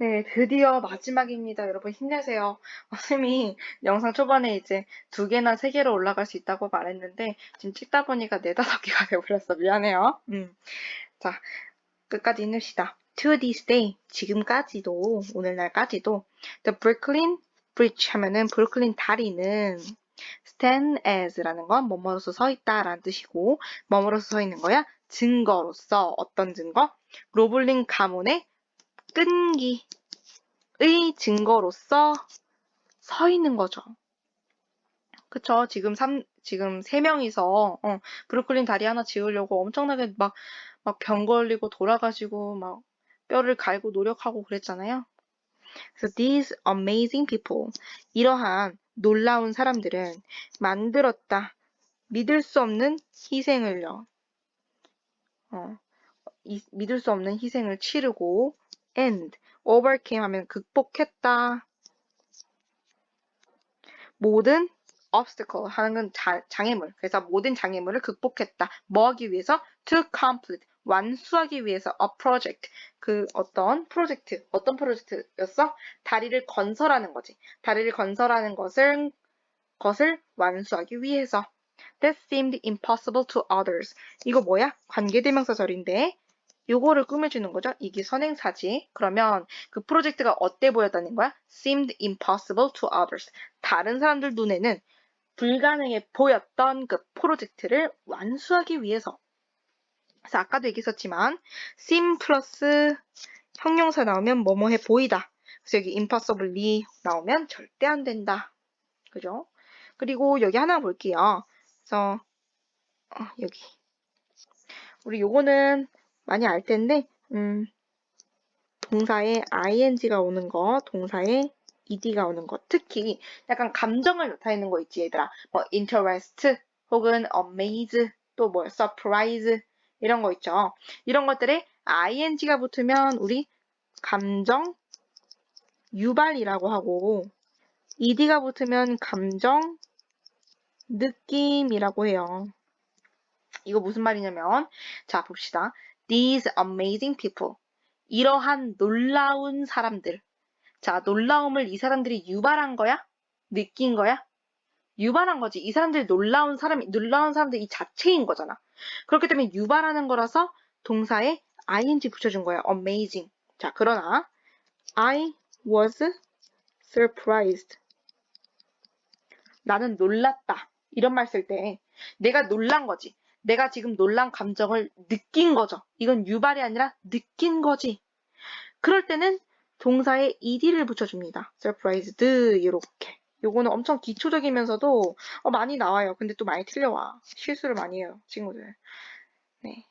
네, 드디어 마지막입니다. 여러분 힘내세요. 어, 쌤이 영상 초반에 이제 두 개나 세 개로 올라갈 수 있다고 말했는데 지금 찍다 보니까 네 다섯 개가 돼버렸어. 미안해요. 음. 자, 끝까지 읽읍시다. To this day, 지금까지도, 오늘날까지도 The Brooklyn Bridge 하면은 브루클린 다리는 stand as라는 건 뭐뭐로서 서 있다라는 뜻이고 뭐뭐로서 서 있는 거야? 증거로서 어떤 증거? 로블링 가문의 끈기의 증거로서 서 있는 거죠. 그쵸? 지금 삼, 지금 세 명이서, 어, 브루클린 다리 하나 지으려고 엄청나게 막, 막 병 걸리고 돌아가시고, 막, 뼈를 갈고 노력하고 그랬잖아요. 그래서 these amazing people, 이러한 놀라운 사람들은 만들었다. 믿을 수 없는 희생을요. 어, 이, 믿을 수 없는 희생을 치르고 and overcame 하면 극복했다. 모든 obstacle 하는 건 자, 장애물. 그래서 모든 장애물을 극복했다. 뭐 하기 위해서? to complete 완수하기 위해서 a project 그 어떤 프로젝트 어떤 프로젝트였어? 다리를 건설하는 거지. 다리를 건설하는 것을 것을 완수하기 위해서. That seemed impossible to others. 이거 뭐야? 관계대명사절인데 요거를 꾸며주는 거죠. 이게 선행사지. 그러면 그 프로젝트가 어때 보였다는 거야? seemed impossible to others. 다른 사람들 눈에는 불가능해 보였던 그 프로젝트를 완수하기 위해서. 그래서 아까도 얘기했었지만 seem 플러스 형용사 나오면 뭐뭐해 보이다. 그래서 여기 impossibly 나오면 절대 안 된다. 그죠? 그리고 여기 하나 볼게요. 그래서 어, 여기 우리 요거는 많이 알 텐데 음, 동사에 ing가 오는 거, 동사에 ed가 오는 거, 특히 약간 감정을 나타내는 거 있지 얘들아. 뭐 interest 혹은 amaze 또 뭐 surprise 이런 거 있죠. 이런 것들에 ing가 붙으면 우리 감정 유발이라고 하고 ed가 붙으면 감정 느낌이라고 해요. 이거 무슨 말이냐면 자 봅시다. These amazing people. 이러한 놀라운 사람들. 자, 놀라움을 이 사람들이 유발한 거야? 느낀 거야? 유발한 거지. 이 사람들이 놀라운 사람이, 놀라운 사람들 이 자체인 거잖아. 그렇기 때문에 유발하는 거라서 동사에 ing 붙여준 거야. amazing. 자, 그러나 I was surprised. 나는 놀랐다. 이런 말 쓸 때 내가 놀란 거지. 내가 지금 놀란 감정을 느낀 거죠. 이건 유발이 아니라 느낀 거지. 그럴 때는 동사에 ed를 붙여줍니다. surprised 이렇게. 요거는 엄청 기초적이면서도 어, 많이 나와요. 근데 또 많이 틀려와. 실수를 많이 해요. 친구들. 네.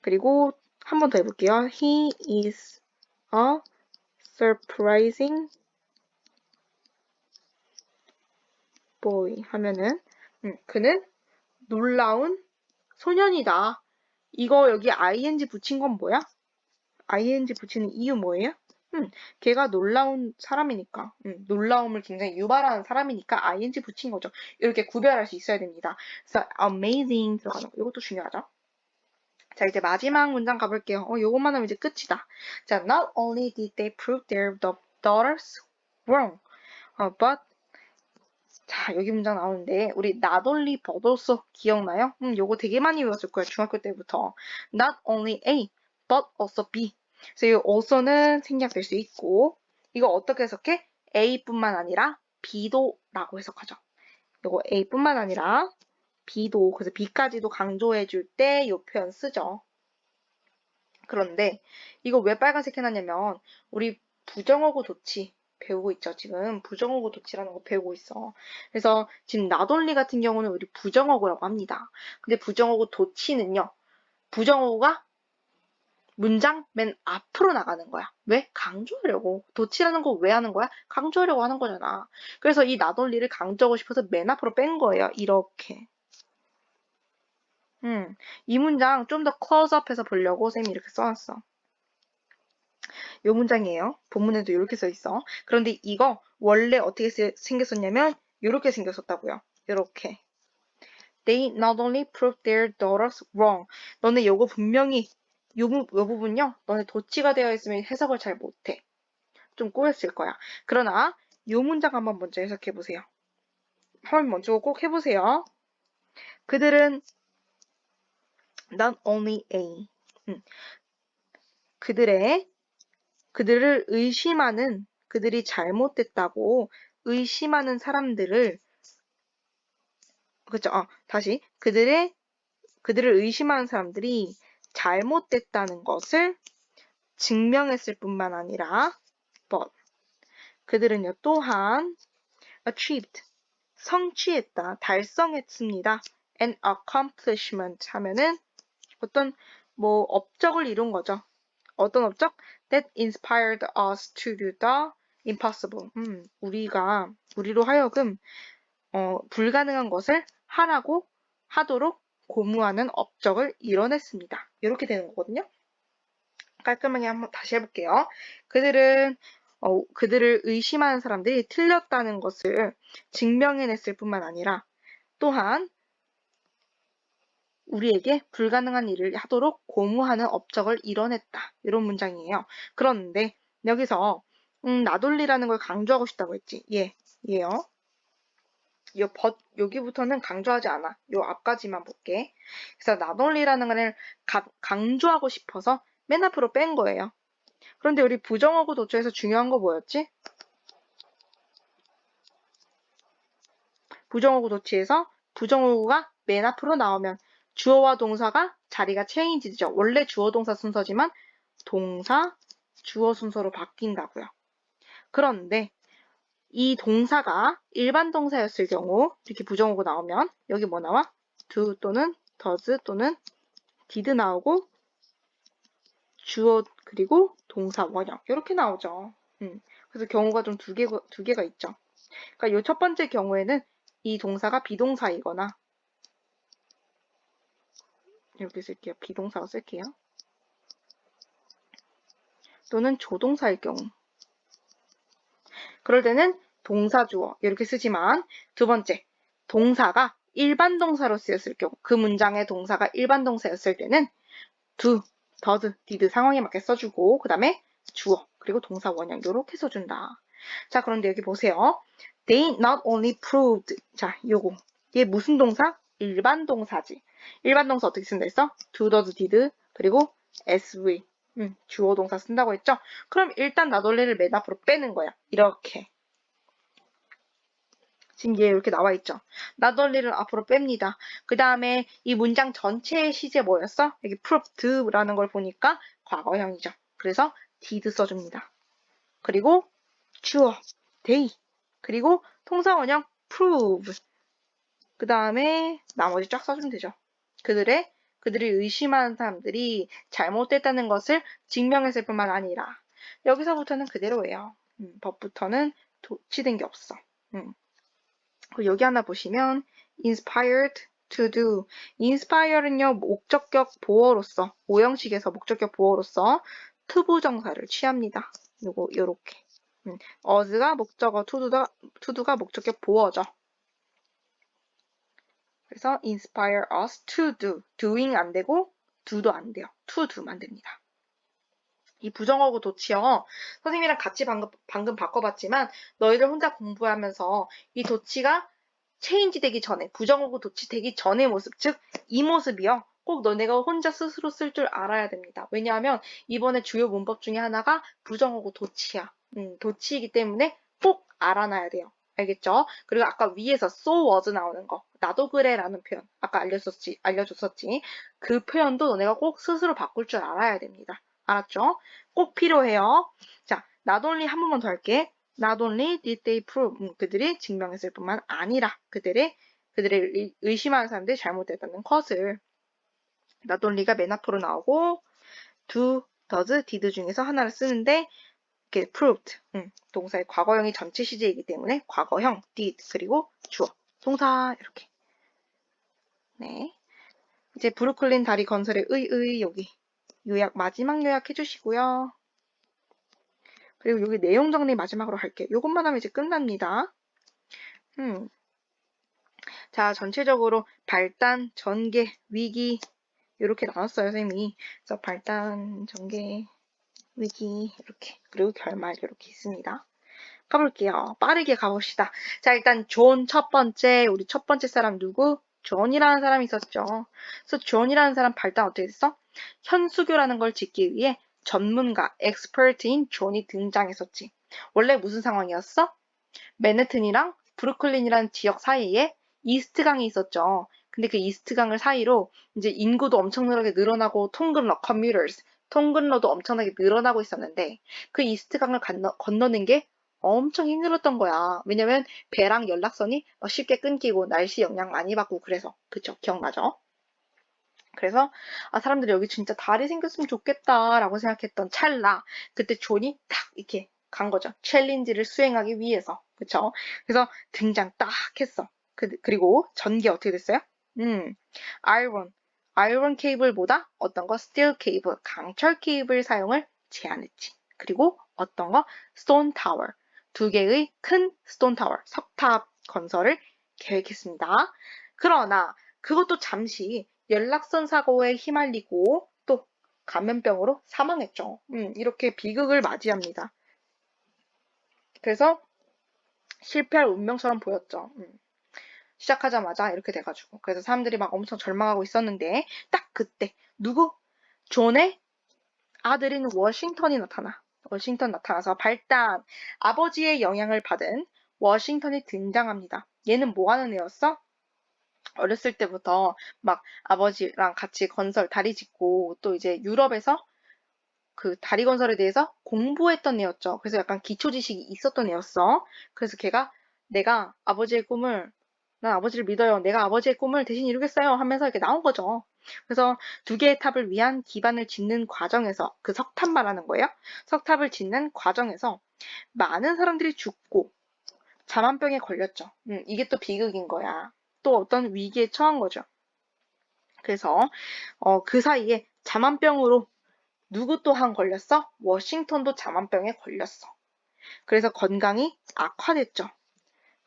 그리고 한 번 더 해볼게요. He is a surprising boy 하면은 음, 그는 놀라운 소년이다. 이거 여기 ing 붙인 건 뭐야? ing 붙이는 이유 뭐예요? 음, 걔가 놀라운 사람이니까, 음, 놀라움을 굉장히 유발하는 사람이니까 ing 붙인 거죠. 이렇게 구별할 수 있어야 됩니다. 그래서 amazing 들어가는 거, 이것도 중요하죠. 자, 이제 마지막 문장 가볼게요. 어, 요것만 하면 이제 끝이다. 자, not only did they prove their daughters wrong, uh, but 자, 여기 문장 나오는데 우리 but also 기억나요? 음, 요거 되게 많이 외웠을 거예요. 중학교 때부터. not only A, but also B. 그래서 이 also는 생략될 수 있고 이거 어떻게 해석해? A뿐만 아니라 B도라고 해석하죠. 요거 A뿐만 아니라 B도 그래서 B까지도 강조해 줄 때 이 표현 쓰죠. 그런데 이거 왜 빨간색 해놨냐면 우리 부정어구 도치 배우고 있죠. 지금 부정어구 도치라는 거 배우고 있어. 그래서 지금 나돌리 같은 경우는 우리 부정어구라고 합니다. 근데 부정어구 도치는요. 부정어구가 문장 맨 앞으로 나가는 거야. 왜? 강조하려고. 도치라는 거 왜 하는 거야? 강조하려고 하는 거잖아. 그래서 이 나돌리를 강조하고 싶어서 맨 앞으로 뺀 거예요. 이렇게. 음, 이 문장 좀 더 클로즈업해서 보려고 쌤이 이렇게 써놨어. 요 문장이에요. 본문에도 이렇게 써 있어. 그런데 이거 원래 어떻게 생겼었냐면 이렇게 생겼었다고요. 이렇게. They not only proved their daughters wrong. 너네 요거 분명히 요, 부- 요 부분요. 너네 도치가 되어 있으면 해석을 잘 못해. 좀 꼬였을 거야. 그러나 요 문장 한번 먼저 해석해 보세요. 한번 먼저 꼭 해보세요. 그들은 not only A. 음. 그들의 그들을 의심하는 그들이 잘못됐다고 의심하는 사람들을 그죠? 어, 다시 그들의 그들을 의심하는 사람들이 잘못됐다는 것을 증명했을 뿐만 아니라 but 그들은요 또한 achieved 성취했다 달성했습니다 an accomplishment 하면은 어떤 뭐 업적을 이룬 거죠 어떤 업적 that inspired us to do the impossible 음, 우리가 우리로 하여금 어, 불가능한 것을 하라고 하도록 고무하는 업적을 이뤄냈습니다. 이렇게 되는 거거든요. 깔끔하게 한번 다시 해볼게요. 그들은 어, 그들을 의심하는 사람들이 틀렸다는 것을 증명해냈을 뿐만 아니라 또한 우리에게 불가능한 일을 하도록 고무하는 업적을 이뤄냈다. 이런 문장이에요. 그런데 여기서 음, 나돌리라는 걸 강조하고 싶다고 했지. 예, 예요. 요 벗, 여기부터는 강조하지 않아. 요 앞까지만 볼게. 그래서 나돌리라는 걸 가- 강조하고 싶어서 맨 앞으로 뺀 거예요. 그런데 우리 부정어구 도처에서 중요한 거 뭐였지? 부정어구 도치에서 부정어구가 맨 앞으로 나오면 주어와 동사가 자리가 체인지죠. 원래 주어 동사 순서지만 동사 주어 순서로 바뀐다고요. 그런데 이 동사가 일반 동사였을 경우 이렇게 부정어구 나오면 여기 뭐 나와? do 또는 does 또는 did 나오고 주어 그리고 동사 원형 이렇게 나오죠. 음, 그래서 경우가 좀 두 개가 두 개가 있죠. 그러니까 이 첫 번째 경우에는 이 동사가 비동사이거나 이렇게 쓸게요. 비동사로 쓸게요. 또는 조동사일 경우. 그럴 때는 동사 주어 이렇게 쓰지만 두 번째 동사가 일반 동사로 쓰였을 경우 그 문장의 동사가 일반 동사였을 때는 do, does, did 상황에 맞게 써주고 그 다음에 주어 그리고 동사 원형 이렇게 써준다. 자 그런데 여기 보세요. They not only proved 자 요거 얘 무슨 동사? 일반 동사지. 일반 동사 어떻게 쓴다 했어? do, does, did 그리고 sv 음, 주어 동사 쓴다고 했죠? 그럼 일단 나돌리를 맨 앞으로 빼는 거야. 이렇게. 지금 얘 이렇게 나와 있죠. 나돌리를 앞으로 뺍니다. 그 다음에 이 문장 전체의 시제 뭐였어? 여기 proved라는 걸 보니까 과거형이죠. 그래서 did 써줍니다. 그리고 주어, they. 그리고 통사원형 prove. 그 다음에 나머지 쫙 써주면 되죠. 그들의 그들이 의심하는 사람들이 잘못됐다는 것을 증명했을 뿐만 아니라 여기서부터는 그대로예요. 음, 법부터는 도치된 게 없어. 음. 여기 하나 보시면 inspired to do. inspire는요 목적격 보어로서 오형식에서 목적격 보어로서 투부 정사를 취합니다. 요거 요렇게. 음, as가 목적어 to도가 to도가 목적격 보어죠. 그래서 inspire us to do. doing 안 되고 do도 안 돼요. to do만 됩니다. 이 부정어구 도치어 선생님이랑 같이 방금, 방금 바꿔봤지만 너희들 혼자 공부하면서 이 도치가 체인지 되기 전에 부정어구 도치 되기 전의 모습 즉 이 모습이요 꼭 너네가 혼자 스스로 쓸 줄 알아야 됩니다 왜냐하면 이번에 주요 문법 중에 하나가 부정어구 도치야 음, 도치이기 때문에 꼭 알아놔야 돼요 알겠죠? 그리고 아까 위에서 so was 나오는 거 나도 그래 라는 표현 아까 알려줬지 알려줬었지 그 표현도 너네가 꼭 스스로 바꿀 줄 알아야 됩니다 알았죠? 꼭 필요해요. 자, not only 한 번만 더 할게. Not only did they prove 음, 그들이 증명했을 뿐만 아니라 그들의 그들의 의- 의심하는 사람들이 잘못됐다는 것을 not only가 맨 앞으로 나오고 do, does, did 중에서 하나를 쓰는데 이렇게 proved 음, 동사의 과거형이 전체 시제이기 때문에 과거형 did 그리고 주어 동사 이렇게 네 이제 브루클린 다리 건설의 의의 여기 요약 마지막 요약 해주시고요. 그리고 여기 내용 정리 마지막으로 할게요. 이것만 하면 이제 끝납니다. 음. 자, 전체적으로 발단, 전개, 위기, 이렇게 나눴어요, 쌤이. 그래서 발단, 전개, 위기 이렇게 그리고 결말 이렇게 있습니다. 가볼게요. 빠르게 가봅시다. 자, 일단 존 첫 번째, 우리 첫 번째 사람 누구? 존이라는 사람이 있었죠. 그래서 존이라는 사람 발단 어떻게 됐어? 현수교라는 걸 짓기 위해 전문가, 엑스퍼트인 존이 등장했었지. 원래 무슨 상황이었어? 맨해튼이랑 브루클린이라는 지역 사이에 이스트강이 있었죠. 근데 그 이스트강을 사이로 이제 인구도 엄청나게 늘어나고 통근로, 커뮤터스, 통근로도 엄청나게 늘어나고 있었는데 그 이스트강을 건너, 건너는 게 엄청 힘들었던 거야. 왜냐면 배랑 연락선이 막 쉽게 끊기고 날씨 영향 많이 받고 그래서 그쵸 기억나죠? 그래서 아 사람들이 여기 진짜 달이 생겼으면 좋겠다라고 생각했던 찰나 그때 존이 탁 이렇게 간 거죠. 챌린지를 수행하기 위해서 그쵸? 그래서 등장 딱 했어. 그, 그리고 전기 어떻게 됐어요? 음, 아이론 아이론 케이블보다 어떤 거 스틸 케이블 강철 케이블 사용을 제한했지. 그리고 어떤 거 스톤 타워 두 개의 큰 스톤 타워, 석탑 건설을 계획했습니다. 그러나 그것도 잠시 연락선 사고에 휘말리고 또 감염병으로 사망했죠. 음, 이렇게 비극을 맞이합니다. 그래서 실패할 운명처럼 보였죠. 음. 시작하자마자 이렇게 돼가지고 그래서 사람들이 막 엄청 절망하고 있었는데 딱 그때 누구? 존의 아들인 워싱턴이 나타나. 워싱턴 나타나서 발단, 아버지의 영향을 받은 워싱턴이 등장합니다. 얘는 뭐 하는 애였어? 어렸을 때부터 막 아버지랑 같이 건설, 다리 짓고 또 이제 유럽에서 그 다리 건설에 대해서 공부했던 애였죠. 그래서 약간 기초 지식이 있었던 애였어. 그래서 걔가 내가 아버지의 꿈을 난 아버지를 믿어요. 내가 아버지의 꿈을 대신 이루겠어요. 하면서 이렇게 나온 거죠. 그래서 두 개의 탑을 위한 기반을 짓는 과정에서 그 석탑 말하는 거예요. 석탑을 짓는 과정에서 많은 사람들이 죽고 자만병에 걸렸죠. 음, 이게 또 비극인 거야. 또 어떤 위기에 처한 거죠. 그래서 어, 그 사이에 자만병으로 누구 또한 걸렸어? 워싱턴도 자만병에 걸렸어. 그래서 건강이 악화됐죠.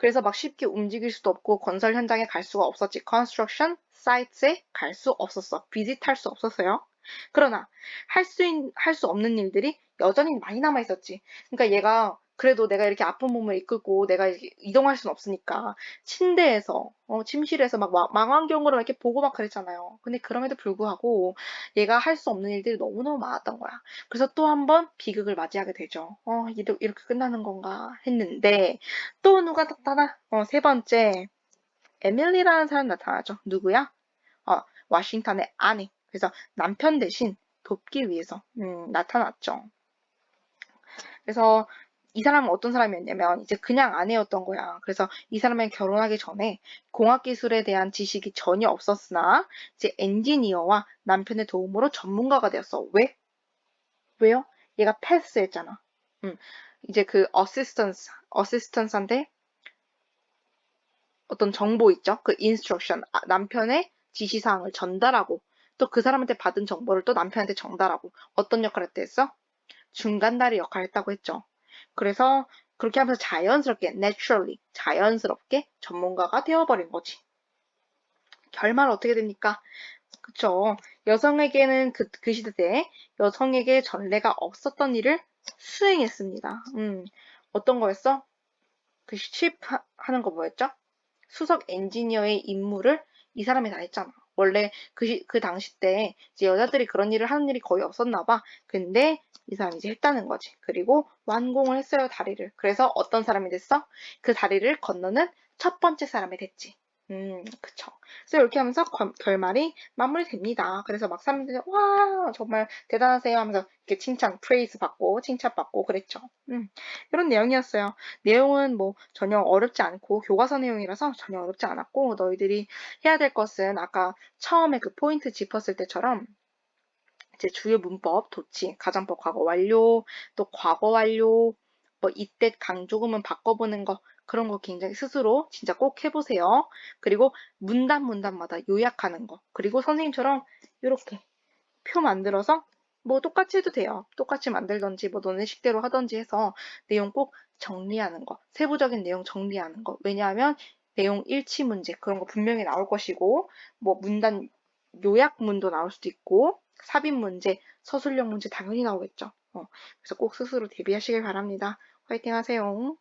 그래서 막 쉽게 움직일 수도 없고 건설 현장에 갈 수가 없었지. 컨스트럭션 사이트에 갈 수 없었어. 비짓할 수 없었어요. 그러나 할 수 할 수 없는 일들이 여전히 많이 남아 있었지. 그러니까 얘가 그래도 내가 이렇게 아픈 몸을 이끌고 내가 이동할 수는 없으니까 침대에서 어, 침실에서 막 망원경으로 이렇게 보고 막 그랬잖아요. 근데 그럼에도 불구하고 얘가 할 수 없는 일들이 너무너무 많았던 거야. 그래서 또 한 번 비극을 맞이하게 되죠. 어, 이렇게 끝나는 건가 했는데 또 누가 나타나? 어, 세 번째 에밀리라는 사람 나타나죠. 누구야? 어, 워싱턴의 아내. 그래서 남편 대신 돕기 위해서 음, 나타났죠. 그래서 이 사람은 어떤 사람이었냐면 이제 그냥 아내였던 거야. 그래서 이 사람은 결혼하기 전에 공학 기술에 대한 지식이 전혀 없었으나 이제 엔지니어와 남편의 도움으로 전문가가 되었어. 왜? 왜요? 얘가 패스했잖아. 음, 이제 그 어시스턴스, 어시스턴스한테 어떤 정보 있죠? 그 인스트럭션, 아, 남편의 지시사항을 전달하고 또 그 사람한테 받은 정보를 또 남편한테 전달하고 어떤 역할을 했댔어? 중간다리 역할을 했다고 했죠. 그래서 그렇게 하면서 자연스럽게, naturally, 자연스럽게 전문가가 되어버린 거지. 결말 어떻게 됩니까? 그쵸. 여성에게는 그, 그 시대에 여성에게 전례가 없었던 일을 수행했습니다. 음, 어떤 거였어? 그 쉽 하는 거 뭐였죠? 수석 엔지니어의 임무를 이 사람이 다 했잖아. 원래 그, 시, 그 당시 때 이제 여자들이 그런 일을 하는 일이 거의 없었나 봐. 근데 이 사람이 이제 했다는 거지. 그리고 완공을 했어요, 다리를. 그래서 어떤 사람이 됐어? 그 다리를 건너는 첫 번째 사람이 됐지. 음, 그쵸. 그래서 이렇게 하면서 결말이 마무리됩니다. 그래서 막 사람들이 와 정말 대단하세요 하면서 이렇게 칭찬, 프레이스 받고 칭찬받고 그랬죠. 음, 이런 내용이었어요. 내용은 뭐 전혀 어렵지 않고 교과서 내용이라서 전혀 어렵지 않았고 너희들이 해야 될 것은 아까 처음에 그 포인트 짚었을 때처럼 이제 주요 문법, 도치, 가정법 과거 완료, 또 과거 완료, 뭐 이때 강조금은 바꿔보는 거 그런 거 굉장히 스스로 진짜 꼭 해보세요. 그리고 문단 문단마다 요약하는 거. 그리고 선생님처럼 이렇게 표 만들어서 뭐 똑같이 해도 돼요. 똑같이 만들던지 뭐 너네 식대로 하던지 해서 내용 꼭 정리하는 거. 세부적인 내용 정리하는 거. 왜냐하면 내용 일치 문제 그런 거 분명히 나올 것이고 뭐 문단 요약문도 나올 수도 있고 삽입 문제, 서술형 문제 당연히 나오겠죠. 어, 그래서 꼭 스스로 대비하시길 바랍니다. 화이팅 하세요.